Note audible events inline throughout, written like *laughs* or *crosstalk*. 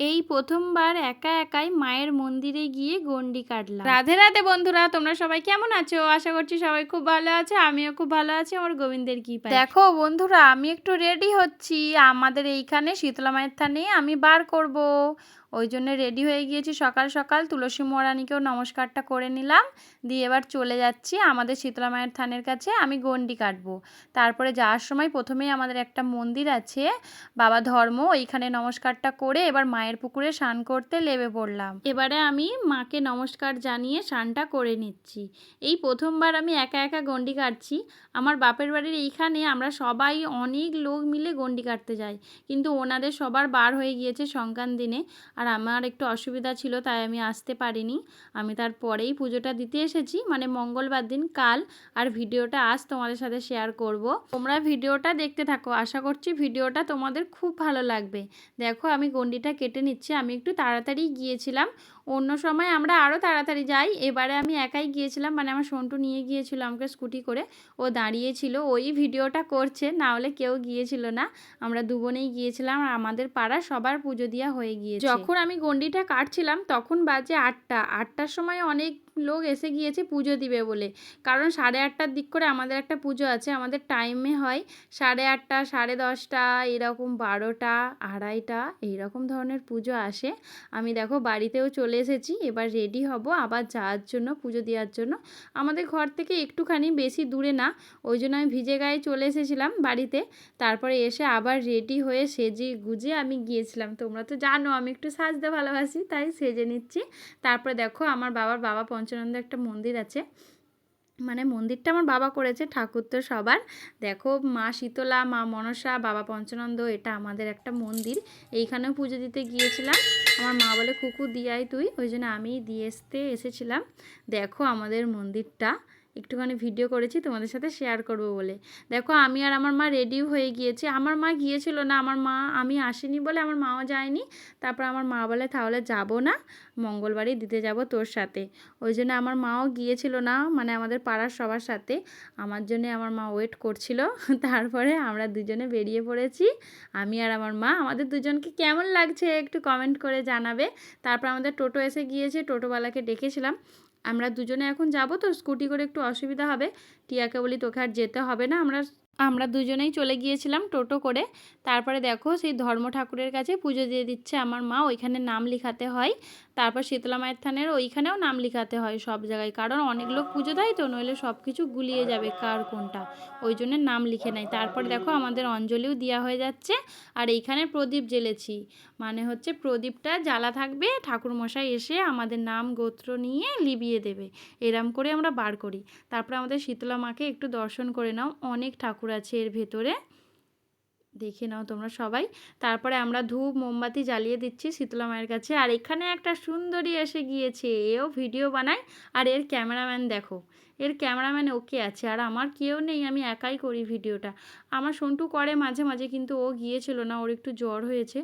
এই প্রথমবার একা একাই মায়ের মন্দিরে গিয়ে গন্ডি কাটলাম। রাধে রাধে বন্ধুরা তোমরা সবাই কেমন আছো? আশা করছি সবাই খুব ভালো আছে আমিও খুব ভালো আছি আমার গোবিন্দের কি দেখো বন্ধুরা আমি একটু রেডি হচ্ছি। আমাদের এইখানে শীতলা মায়ের থানে আমি বার করব। ওই জন্য রেডি হয়ে গিয়েছি। সকাল সকাল তুলসী মহারানীকেও নমস্কারটা করে নিলাম। দিয়ে এবার চলে যাচ্ছি আমাদের শীতলা মায়ের থানের কাছে। আমি গন্ডি কাটবো। তারপরে যাওয়ার সময় প্রথমেই আমাদের একটা মন্দির আছে, বাবা ধর্ম, ওইখানে নমস্কারটা করে এবার মায়ের পুকুরে স্নান করতে লেবে পড়লাম। এবারে আমি মাকে নমস্কার জানিয়ে স্নানটা করে নিচ্ছি। এই প্রথমবার আমি একা একা গন্ডি কাটছি। আমার বাপের বাড়ির এইখানে আমরা সবাই অনেক লোক মিলে গন্ডি কাটতে যাই। কিন্তু ওনাদের সবার বার হয়ে গিয়েছে সংক্রান্ত দিনে আর আমার একটু অসুবিধা ছিল, তাই আমি আসতে পারিনি। আমি তারপরেই পুজোটা দিতে এসেছি মানে মঙ্গলবার দিন, কাল। আর ভিডিওটা আজ তোমাদের সাথে শেয়ার করব। তোমরা ভিডিওটা দেখতে থাকো। আশা করছি ভিডিওটা তোমাদের খুব ভালো লাগবে। দেখো, আমি গন্ডিটা কেটে নিচ্ছি। আমি একটু তাড়াতাড়ি গিয়েছিলাম। অন্য সময় আমরা আরও তাড়াতাড়ি যাই। এবারে আমি একাই গিয়েছিলাম মানে আমার সন্টু নিয়ে গিয়েছিল আমাকে স্কুটি করে। ও দাঁড়িয়েছিল, ওই ভিডিওটা করছে, না হলে কেউ গিয়েছিল না। আমরা দুবোনেই গিয়েছিলাম, আর আমাদের পাড়া সবার পুজো দেওয়া হয়ে গিয়েছে। যখন আমি গন্ডিটা কাটছিলাম, তখন বাজে আটটা। আটটার সময় অনেক লোক এসে গিয়েছে পুজো দিবে বলে। কারণ সাড়ে আটটার দিক করে আমাদের একটা পুজো আছে, আমাদের টাইমে হয় সাড়ে আটটা, সাড়ে দশটা, এরকম বারোটা, আড়াইটা, এইরকম ধরনের পুজো আসে। আমি দেখো বাড়িতেও চলে এসেছি, এবার রেডি হব আবার যাওয়ার জন্য, পুজো দেওয়ার জন্য। আমাদের ঘর থেকে একটুখানি বেশি দূরে না, ওই জন্য আমি ভিজে গায়ে চলে এসেছিলাম বাড়িতে। তারপরে এসে আবার রেডি হয়ে সেজে গুজে আমি গিয়েছিলাম। তোমরা তো জানো, আমি একটু সাজতে ভালোবাসি, তাই সেজে নিচ্ছি। তারপরে দেখো আমার বাবার বাবা পঞ্চানন্দ একটা মন্দির আছে। মানে মন্দিরটা আমার বাবা করেছে ঠাকুর তো সবার। দেখো মা শীতলা, মা মনসা, বাবা পঞ্চানন্দ, এটা আমাদের একটা মন্দির। এইখানেও পুজো দিতে গিয়েছিলাম। আমার মা বলে কুকু দিয়াই তুই। ওই জন্য আমি দিয়ে আসতে এসেছিলাম। দেখো আমাদের মন্দিরটা। একটুখানি ভিডিও করেছি, তোমাদের সাথে শেয়ার করব বলে। দেখো, আমি আর আমার মা রেডিও হয়ে গিয়েছি। আমার মা গিয়েছিল না, আমার মা, আমি আসিনি বলে আমার মাও যায়নি। তারপর আমার মা বলে, তাহলে যাব না, মঙ্গলবারই দিতে যাব তোর সাথে। ওই জন্য আমার মাও গিয়েছিল না মানে আমাদের পাড়ার সবার সাথে। আমার জন্য আমার মা ওয়েট করছিল। *laughs* তারপরে আমরা দুজনে বেরিয়ে পড়েছি। আমি আর আমার মা, আমাদের দুজনকে কেমন লাগছে একটু কমেন্ট করে জানাবে। তারপর আমাদের টোটো এসে গিয়েছে, টোটোওয়ালাকে ডেকেছিলাম। আমরা দুজনে এখন যাব, তো স্কুটি করে একটু অসুবিধা হবে। টিয়াকে বলি, তোকে আর যেতে হবে না, আমরা আমরা দুজনেই চলে গিয়েছিলাম টোটো করে। তারপরে দেখো সেই ধর্ম ঠাকুরের কাছে পুজো দিয়ে দিচ্ছে আমার মা, ওইখানে নাম লিখাতে হয়। তারপর শীতলা মায়ের থানের ওইখানেও নাম লিখাতে হয় সব জায়গায়। কারণ অনেক লোক পুজো দেয় তো, নইলে সব কিছু গুলিয়ে যাবে কার কোনটা। ওই জন্য নাম লিখে নেয়। তারপর দেখো আমাদের অঞ্জলিও দেওয়া হয়ে যাচ্ছে। আর এইখানে প্রদীপ জ্বেলেছি। মানে হচ্ছে প্রদীপটা জ্বালা থাকবে, ঠাকুরমশাই এসে আমাদের নাম গোত্র নিয়ে লিবিয়ে দেবে। এরম করে আমরা বার করি। তারপরে আমাদের শীতলা মাকে একটু দর্শন করে নাও। অনেক ঠাকুর আছে এর ভেতরে। দেখে নাও তোমরা সবাই। তারপরে আমরা ধূপ, মোমবাতি জ্বালিয়ে দিচ্ছি শীতলা মায়ের কাছে। আর এখানে একটা সুন্দরী এসে গিয়েছে। এও ভিডিও বানায়। আর এর ক্যামেরাম্যান দেখো। এর ক্যামেরাম্যান ওকে আছে, আর আমার কেউ নেই, আমি একাই করি ভিডিওটা। আমার সন্টু করে মাঝে মাঝে, কিন্তু ও গিয়েছিল না, ওর একটু জ্বর হয়েছে।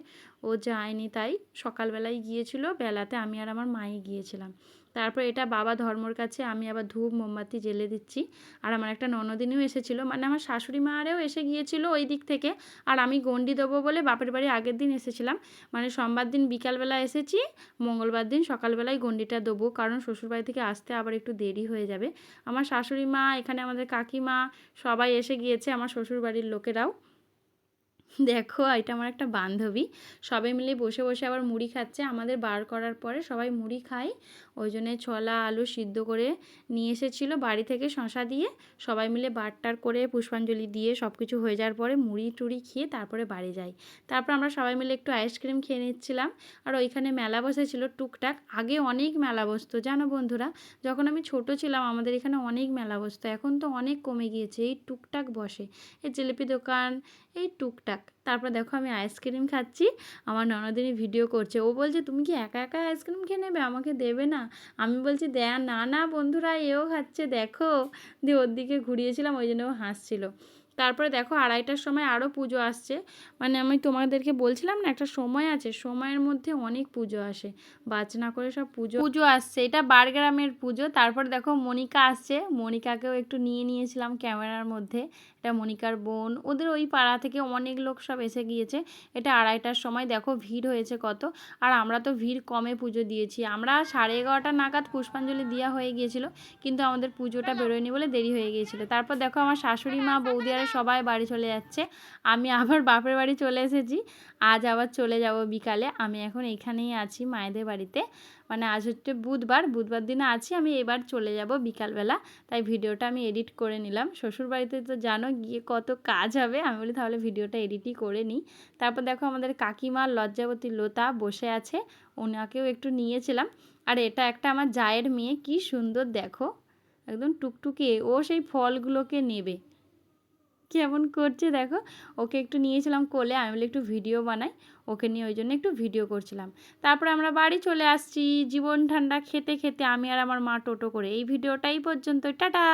ও যায়নি তাই সকালবেলায় গিয়েছিল, বেলাতে আমি আর আমার মাই গিয়েছিলাম। তারপর এটা বাবা ধর্মর কাছে, আমি আবার ধূপ, মোমবাতি জেলে দিচ্ছি। আর আমার একটা ননদিনীও এসেছিল মানে আমার শাশুড়ি মারেও এসে গিয়েছিল ওই দিক থেকে। আর আমি গন্ডি দেবো বলে বাপের বাড়ি আগের দিন এসেছিলাম। মানে সোমবার দিন বিকালবেলা এসেছি, মঙ্গলবার দিন সকালবেলায় গন্ডিটা দেবো, কারণ শ্বশুরবাড়ি থেকে আসতে আবার একটু দেরি হয়ে যাবে। আমার শাশুড়ি মা এখানে আমাদের কাকিমা সবাই এসে গিয়েছে আমার শ্বশুর বাড়ির লোকেরাও। দেখো, এটা আমার একটা বান্ধবী। সবাই মিলে বসে বসে আবার মুড়ি খাচ্ছে। আমাদের বার করার পরে সবাই মুড়ি খাই ওই জন্যে ছোলা, আলু সিদ্ধ করে নিয়ে এসেছিল বাড়ি থেকে শশা দিয়ে। সবাই মিলে বারটার করে পুষ্পাঞ্জলি দিয়ে সব কিছু হয়ে যাওয়ার পরে মুড়ি টুড়ি খেয়ে তারপরে বাড়ি যাই। তারপর আমরা সবাই মিলে একটু আইসক্রিম খেয়ে নিচ্ছিলাম। আর ওইখানে মেলা বসেছিল টুকটাক। আগে অনেক মেলা বসতো, জানো বন্ধুরা? যখন আমি ছোট ছিলাম, আমাদের এখানে অনেক মেলা বসতো। এখন তো অনেক কমে গিয়েছে। এই টুকটাক বসে। এই জিলিপি দোকান, এই টুকটাক। তারপর দেখো আমি আইসক্রিম খাচ্ছি। আমার ননদিনী ভিডিও করছে। ও বলছে, তুমি কি একা একা আইসক্রিম খেয়ে নেবে? আমাকে দেবে না? আমি বলছি, দেয়া না না বন্ধুরা, এও খাচ্ছে। দেখো। দিয়ে ওর দিকে ঘুরিয়েছিলাম, ওই জন্য ও হাসছিল। তারপরে দেখো আড়াইটার সময় আরও পুজো আসছে। মানে আমি তোমাদেরকে বলছিলাম না একটা সময় আছে সময়ের মধ্যে অনেক পুজো আসে। বাজনা করে সব পুজো পুজো আসছে। এটা বারগ্রামের পুজো। তারপর দেখো মনিকা আসছে। মনিকাকেও একটু নিয়ে নিয়েছিলাম ক্যামেরার মধ্যে। এটা মনিকার বোন। ওদের ওই পাড়া থেকে অনেক লোক সব এসে গিয়েছে। এটা আড়াইটার সময় দেখো ভিড় হয়েছে কত। আর আমরা তো ভিড় কমে পুজো দিয়েছি। আমরা সাড়ে এগারোটা নাগাদ পুষ্পাঞ্জলি দেওয়া হয়ে গিয়েছিল। কিন্তু আমাদের পুজোটা বেরোয়নি বলে দেরি হয়ে গিয়েছিল। তারপর দেখো আমার শাশুড়ি মা বৌদি আর সবাই বাড়ি চলে যাচ্ছে। আমি আবার বাপের বাড়ি চলে এসেছি। আজ আবার চলে যাব বিকালে। আমি এখন এখানেই আছি মায়েদের বাড়িতে। মানে আজ হচ্ছে বুধবার। বুধবার দিনে আছি, আমি এবার চলে যাব বিকালবেলা। তাই ভিডিওটা আমি এডিট করে নিলাম। শ্বশুর বাড়িতে তো জানো গিয়ে কত কাজ হবে। আমি বলি তাহলে ভিডিওটা এডিটই করে নিই। তারপর দেখো আমাদের কাকিমা লজ্জাবতী লতা বসে আছে। ওনাকেও একটু নিয়েছিলাম। আর এটা একটা আমার জায়ের মেয়ে। কি সুন্দর দেখো। একদম টুকটুকে। ও সেই ফলগুলোকে নেবে। কেমন করছে দেখো। ওকে একটু নিয়েছিলাম কোলে, আমি বলি একটু ভিডিও বানাই। ওকে নিয়ে ওই জন্য একটু ভিডিও করছিলাম। তারপরে আমরা বাড়ি চলে আসছি। জীবন ঠান্ডা খেতে খেতে আমি আর আমার মা টোটো করে। এই ভিডিওটাই পর্যন্ত। টাটা!